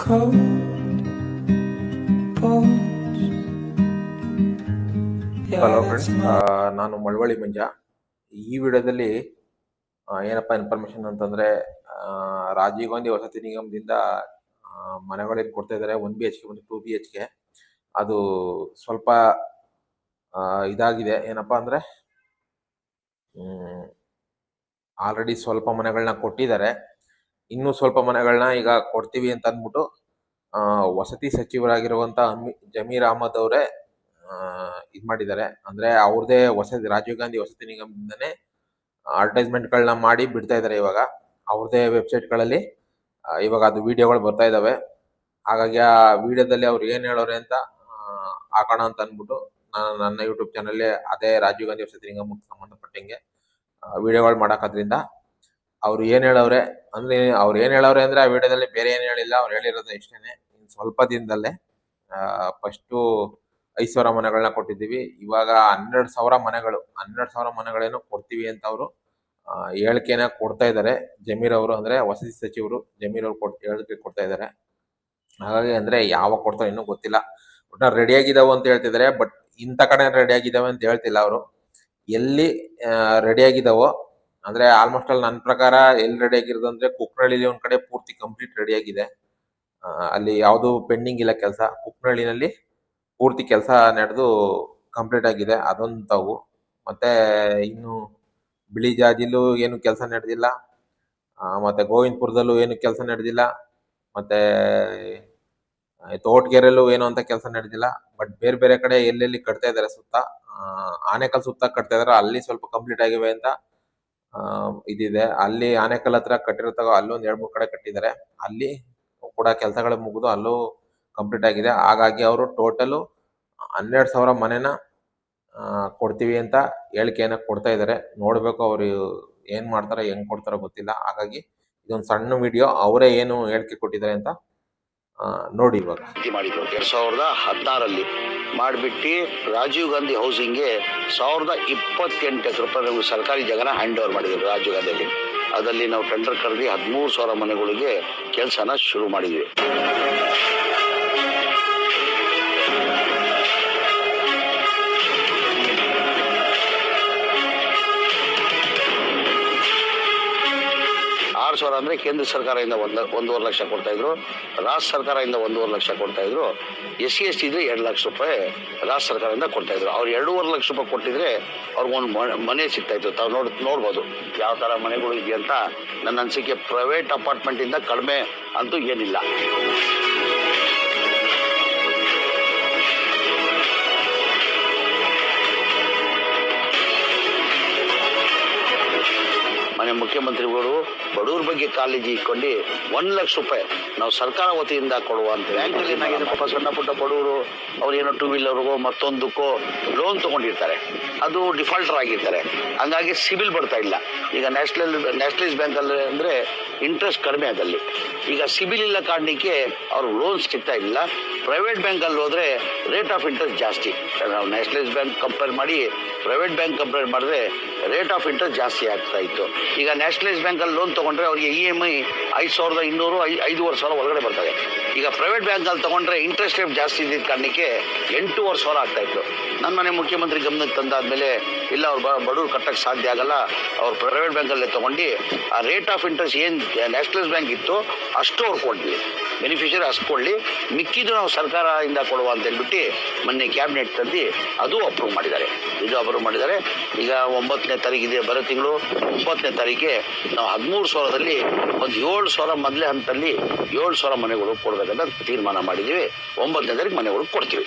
cold hello friends ನಾನು ಮಳವಳ್ಳಿ ಮಂಜ. ಈ ವಿಡಿಯೋದಲ್ಲಿ ಏನಪ್ಪ ಇನ್ಫಾರ್ಮೇಶನ್ ಅಂತಂದ್ರೆ ರಾಜೀವ್ ಗಾಂಧಿ ವಸತಿ ನಿಗಮದಿಂದ ಮನೆಗಳೇನು ಕೊಡ್ತಾ ಇದ್ದಾರೆ ಒನ್ ಬಿ ಎಚ್ ಕೆ ಮತ್ತು ಟೂ ಬಿ ಎಚ್ ಕೆ ಅದು ಸ್ವಲ್ಪ ಇದಾಗಿದೆ. ಏನಪ್ಪ ಅಂದ್ರೆ ಆಲ್ರೆಡಿ ಸ್ವಲ್ಪ ಮನೆಗಳನ್ನ ಕೊಟ್ಟಿದ್ದಾರೆ. ಇನ್ನೂ ಸ್ವಲ್ಪ ಮನೆಗಳನ್ನ ಈಗ ಕೊಡ್ತೀವಿ ಅಂತ ಅಂದ್ಬಿಟ್ಟು ವಸತಿ ಸಚಿವರಾಗಿರುವಂತ ಜಮೀರ್ ಅಹಮದ್ ಅವರೇ ಇದು ಮಾಡಿದ್ದಾರೆ. ಅಂದ್ರೆ ಅವ್ರದೇ ವಸತಿ, ರಾಜೀವ್ ಗಾಂಧಿ ವಸತಿ ನಿಗಮದಿಂದನೇ ಅಡ್ವರ್ಟೈಸ್ಮೆಂಟ್ಗಳನ್ನ ಮಾಡಿ ಬಿಡ್ತಾ ಇದ್ದಾರೆ ಇವಾಗ. ಅವ್ರದೇ ವೆಬ್ಸೈಟ್ಗಳಲ್ಲಿ ಇವಾಗ ಅದು ವಿಡಿಯೋಗಳು ಬರ್ತಾ ಇದಾವೆ. ಹಾಗಾಗಿ ಆ ವಿಡಿಯೋದಲ್ಲಿ ಅವ್ರು ಏನು ಹೇಳೋರೆ ಅಂತ ಹಾಕೋಣ ಅಂತ ಅಂದ್ಬಿಟ್ಟು ನಾನು ನನ್ನ ಯೂಟ್ಯೂಬ್ ಚಾನಲ್ಲೇ ಅದೇ ರಾಜೀವ್ ಗಾಂಧಿ ವಸತಿ ನಿಗಮಕ್ಕೆ ಸಂಬಂಧಪಟ್ಟಂಗೆ ವಿಡಿಯೋಗಳು ಮಾಡಾಕದ್ರಿಂದ ಅವ್ರು ಏನ್ ಹೇಳವ್ರೆ? ಅಂದ್ರೆ ಅವ್ರು ಏನ್ ಹೇಳವ್ರೆ ಅಂದ್ರೆ ಆ ವಿಡಿಯೋದಲ್ಲಿ ಬೇರೆ ಏನ್ ಹೇಳಿಲ್ಲ. ಅವ್ರು ಹೇಳಿರೋದು ಇಷ್ಟೇನೆ. ಸ್ವಲ್ಪ ದಿನದಲ್ಲೇ ಫಸ್ಟು ಐದು ಸಾವಿರ ಮನೆಗಳನ್ನ ಕೊಟ್ಟಿದ್ದೀವಿ. ಇವಾಗ ಹನ್ನೆರಡು ಸಾವಿರ ಮನೆಗಳು, ಹನ್ನೆರಡು ಸಾವಿರ ಮನೆಗಳೇನು ಕೊಡ್ತೀವಿ ಅಂತ ಅವರು ಹೇಳಿಕೆನ ಕೊಡ್ತಾ ಇದ್ದಾರೆ. ಜಮೀರ್ ಅವರು ಅಂದ್ರೆ ವಸತಿ ಸಚಿವರು, ಜಮೀರ್ ಅವರು ಕೊಡ್, ಹೇಳಿಕೆ ಕೊಡ್ತಾ ಇದ್ದಾರೆ. ಹಾಗಾಗಿ ಅಂದ್ರೆ ಯಾವಾಗ ಕೊಡ್ತಾರೆ ಇನ್ನೂ ಗೊತ್ತಿಲ್ಲ. ಒಟ್ಟ ರೆಡಿ ಆಗಿದಾವು ಅಂತ ಹೇಳ್ತಿದ್ದಾರೆ ಬಟ್ ಇಂಥ ಕಡೆ ರೆಡಿ ಆಗಿದಾವೆ ಅಂತ ಹೇಳ್ತಿಲ್ಲ ಅವರು. ಎಲ್ಲಿ ರೆಡಿ ಆಗಿದಾವೋ ಅಂದ್ರೆ ಆಲ್ಮೋಸ್ಟ್ ಅಲ್ಲಿ ನನ್ನ ಪ್ರಕಾರ ಎಲ್ಲಿ ರೆಡಿ ಆಗಿರೋದು ಅಂದ್ರೆ ಕುಕ್ನಳ್ಳಿಲಿ ಒಂದ್ ಕಡೆ ಪೂರ್ತಿ ಕಂಪ್ಲೀಟ್ ರೆಡಿ ಆಗಿದೆ. ಅಲ್ಲಿ ಯಾವುದು ಪೆಂಡಿಂಗ್ ಇಲ್ಲ ಕೆಲಸ. ಕುಕ್ನಳ್ಳಿನಲ್ಲಿ ಪೂರ್ತಿ ಕೆಲಸ ನಡೆದು ಕಂಪ್ಲೀಟ್ ಆಗಿದೆ. ಅದೊಂದು ತಾವು ಮತ್ತೆ ಇನ್ನು ಬಿಳಿ ಜಾಜಿಲು ಏನು ಕೆಲಸ ನಡೆದಿಲ್ಲ. ಮತ್ತೆ ಗೋವಿಂದಪುರದಲ್ಲೂ ಏನು ಕೆಲಸ ನಡೆದಿಲ್ಲ. ಮತ್ತೆ ತೋಟಗೆರೆಲ್ಲೂ ಏನು ಅಂತ ಕೆಲಸ ನಡೆದಿಲ್ಲ. ಬಟ್ ಬೇರೆ ಬೇರೆ ಕಡೆ ಎಲ್ಲೆಲ್ಲಿ ಕಟ್ತಾ ಇದಾರೆ ಸುತ್ತ ಆನೆಕಲ್ ಸುತ್ತ ಕಟ್ತಾ ಇದಾರೆ ಅಲ್ಲಿ ಸ್ವಲ್ಪ ಕಂಪ್ಲೀಟ್ ಆಗಿವೆ ಅಂತ ಆ, ಇದಿದೆ. ಅಲ್ಲಿ ಆನೆಕಲ್ ಹತ್ರ ಕಟ್ಟಿರ್ತಾವ ಅಲ್ಲೊಂದ್ ಎರಡ್ ಮೂರ್ ಕಡೆ ಕಟ್ಟಿದ್ದಾರೆ. ಅಲ್ಲಿ ಕೂಡ ಕೆಲಸಗಳು ಮುಗಿದು ಅಲ್ಲೂ ಕಂಪ್ಲೀಟ್ ಆಗಿದೆ. ಹಾಗಾಗಿ ಅವರು ಟೋಟಲ್ ಹನ್ನೆರಡು ಸಾವಿರ ಮನೆನ ಕೊಡ್ತೀವಿ ಅಂತ ಹೇಳಿಕೆಯನ್ನ ಕೊಡ್ತಾ ಇದ್ದಾರೆ. ನೋಡ್ಬೇಕು ಅವರು ಏನ್ ಮಾಡ್ತಾರೋ ಹೆಂಗ್ ಕೊಡ್ತಾರೋ ಗೊತ್ತಿಲ್ಲ. ಹಾಗಾಗಿ ಇದೊಂದು ಸಣ್ಣ ವಿಡಿಯೋ. ಅವರೇ ಏನು ಹೇಳಿಕೆ ಕೊಟ್ಟಿದ್ದಾರೆ ಅಂತ ನೋಡಿ ಇವಾಗ. ಎರಡ್ ಸಾವಿರದ ಹದಿನಾರಲ್ಲಿ. ಮಾಡಿಬಿಟ್ಟು ರಾಜೀವ್ ಗಾಂಧಿ ಹೌಸಿಂಗ್ಗೆ ಸಾವಿರದ ಇಪ್ಪತ್ತೆಂಟು ಎಕರೆ ರೂಪಾಯಿ ನಾವು ಸರ್ಕಾರಿ ಜಾಗನ ಹ್ಯಾಂಡ್ ಓವರ್ ಮಾಡಿದ್ರು ರಾಜೀವ್ ಗಾಂಧಿಯಲ್ಲಿ. ಅದರಲ್ಲಿ ನಾವು ಟೆಂಡರ್ ಕರೆದು ಹದಿಮೂರು ಸಾವಿರ ಮನೆಗಳಿಗೆ ಕೆಲಸನ ಶುರು ಮಾಡಿದ್ವಿ. ಸಾವಿರ ಅಂದರೆ ಕೇಂದ್ರ ಸರ್ಕಾರದಿಂದ ಒಂದು, ಒಂದೂವರೆ ಲಕ್ಷ ಕೊಡ್ತಾಯಿದ್ರು ರಾಜ್ಯ ಸರ್ಕಾರದಿಂದ ಒಂದೂವರೆ ಲಕ್ಷ ಕೊಡ್ತಾಯಿದ್ರು ಎಸ್ ಸಿ ಎಸ್ ಟಿ ಇದ್ರೆ ಎರಡು ಲಕ್ಷ ರೂಪಾಯಿ ರಾಜ್ಯ ಸರ್ಕಾರದಿಂದ ಕೊಡ್ತಾಯಿದ್ರು ಅವ್ರು ಎರಡೂವರೆ ಲಕ್ಷ ರೂಪಾಯಿ ಕೊಟ್ಟಿದ್ರೆ ಅವ್ರಿಗೊಂದು ಮನೆ ಸಿಗ್ತಾಯಿತ್ತು ತಾವು ನೋಡ್, ನೋಡ್ಬೋದು ಯಾವ ಥರ ಮನೆಗಳು ಇದೆಯಂತ ನನ್ನ ಅನಿಸಿಕೆ. ಪ್ರೈವೇಟ್ ಅಪಾರ್ಟ್ಮೆಂಟಿಂದ ಕಡಿಮೆ ಅಂತೂ ಏನಿಲ್ಲ. ಮನೆ ಮುಖ್ಯಮಂತ್ರಿಗಳು ಬಡವ್ರ ಬಗ್ಗೆ ಕಾಳಜಿ ಇಟ್ಕೊಂಡು ಒಂದ್ ಲಕ್ಷ ರೂಪಾಯಿ ನಾವು ಸರ್ಕಾರ ವತಿಯಿಂದ ಕೊಡುವ ಅಂತ ಬ್ಯಾಂಕಲ್ಲಿ ಏನಾಗಿದೆ? ಪಾಪ ಸಣ್ಣ ಪುಟ್ಟ ಬಡವರು ಅವ್ರೇನೋ ಟೂ ವೀಲರ್ಗೋ ಮತ್ತೊಂದಕ್ಕೋ ಲೋನ್ ತಗೊಂಡಿರ್ತಾರೆ. ಅದು ಡಿಫಾಲ್ಟರ್ ಆಗಿರ್ತಾರೆ. ಹಂಗಾಗಿ ಸಿಬಿಲ್ ಬರ್ತಾ ಇಲ್ಲ. ಈಗ ನ್ಯಾಷನಲ್ ನ್ಯಾಷನಲೈಸ್ ಬ್ಯಾಂಕಲ್ಲಿ ಅಂದ್ರೆ ಇಂಟ್ರೆಸ್ಟ್ ಕಡಿಮೆ ಅದಲ್ಲಿ ಈಗ ಸಿಬಿಲ್ ಇಲ್ಲ ಕಾರಣಕ್ಕೆ ಅವ್ರು ಲೋನ್ ಸಿಗ್ತಾ ಇಲ್ಲ. ಪ್ರೈವೇಟ್ ಬ್ಯಾಂಕಲ್ಲಿ ಹೋದರೆ ರೇಟ್ ಆಫ್ ಇಂಟ್ರೆಸ್ಟ್ ಜಾಸ್ತಿ. ನಾವು ನ್ಯಾಷನಲೈಸ್ ಬ್ಯಾಂಕ್ ಕಂಪೇರ್ ಮಾಡಿ ಪ್ರೈವೇಟ್ ಬ್ಯಾಂಕ್ ಕಂಪೇರ್ ಮಾಡಿದ್ರೆ ರೇಟ್ ಆಫ್ ಇಂಟ್ರೆಸ್ಟ್ ಜಾಸ್ತಿ ಆಗ್ತಾ ಇತ್ತು. ಈಗ ನ್ಯಾಷನಲೈಸ್ ಬ್ಯಾಂಕಲ್ಲಿ ಲೋನ್ ತಗೊಂಡ್ರೆ ಅವರಿಗೆ ಇ ಎಂ ಐ ಐದು ಸಾವಿರದ ಇನ್ನೂರು, ಐ, ಐದೂವರೆ ಸಾವಿರ ಒಳಗಡೆ ಬರ್ತದೆ ಈಗ ಪ್ರೈವೇಟ್ ಬ್ಯಾಂಕಲ್ಲಿ ತಗೊಂಡ್ರೆ ಇಂಟ್ರೆಸ್ಟ್ ರೇಟ್ ಜಾಸ್ತಿ ಇದ್ದಿದ್ದ ಕಾರಣಕ್ಕೆ ಎಂಟೂವರೆ ಸಾವಿರ ಆಗ್ತಾ ಇತ್ತು. ನನ್ನ ಮನೆ ಮುಖ್ಯಮಂತ್ರಿ ಗಮನಕ್ಕೆ ತಂದಾದ್ಮೇಲೆ ಇಲ್ಲ, ಅವ್ರು ಬಡವರು ಕಟ್ಟಕ್ಕೆ ಸಾಧ್ಯ ಆಗಲ್ಲ, ಅವ್ರು ಪ್ರೈವೇಟ್ ಬ್ಯಾಂಕಲ್ಲೇ ತಗೊಂಡು ಆ ರೇಟ್ ಆಫ್ ಇಂಟ್ರೆಸ್ಟ್ ಏನು ನ್ಯಾಷನಲೈಸ್ ಬ್ಯಾಂಕ್ ಇತ್ತು ಅಷ್ಟು ಅವ್ರು ಕೊಡ್ಲಿ. ಬೆನಿಫಿಷರಿ ಅಷ್ಟು ಕೊಡಲಿ. ಮಿಕ್ಕಿದ್ದು ನಾವು ಸರ್ಕಾರದಿಂದ ಕೊಡುವ ಅಂತ ಹೇಳ್ಬಿಟ್ಟು ಮೊನ್ನೆ ಕ್ಯಾಬಿನೆಟ್ ತಂದು ಅದು ಅಪ್ರೂವ್ ಮಾಡಿದ್ದಾರೆ. ಇದು ಅಪ್ರೂವ್ ಮಾಡಿದ್ದಾರೆ. ಈಗ ಒಂಬತ್ತನೇ ತಾರೀಕು ಇದೆ ಬರೋ ತಿಂಗಳು, ಒಂಬತ್ತನೇ ತಾರೀಕಿಗೆ ನಾವು ಹದಿಮೂರು ಸಾವಿರದಲ್ಲಿ ಒಂದು ಏಳು ಸಾವಿರ ಮೊದಲೇ ಹಂತದಲ್ಲಿ ಏಳು ಸಾವಿರ ಮನೆಗಳು ಕೊಡಬೇಕಂತ ತೀರ್ಮಾನ ಮಾಡಿದ್ದೀವಿ. ಒಂಬತ್ತನೇ ತಾರೀಕು ಮನೆಗಳು ಕೊಡ್ತೀವಿ.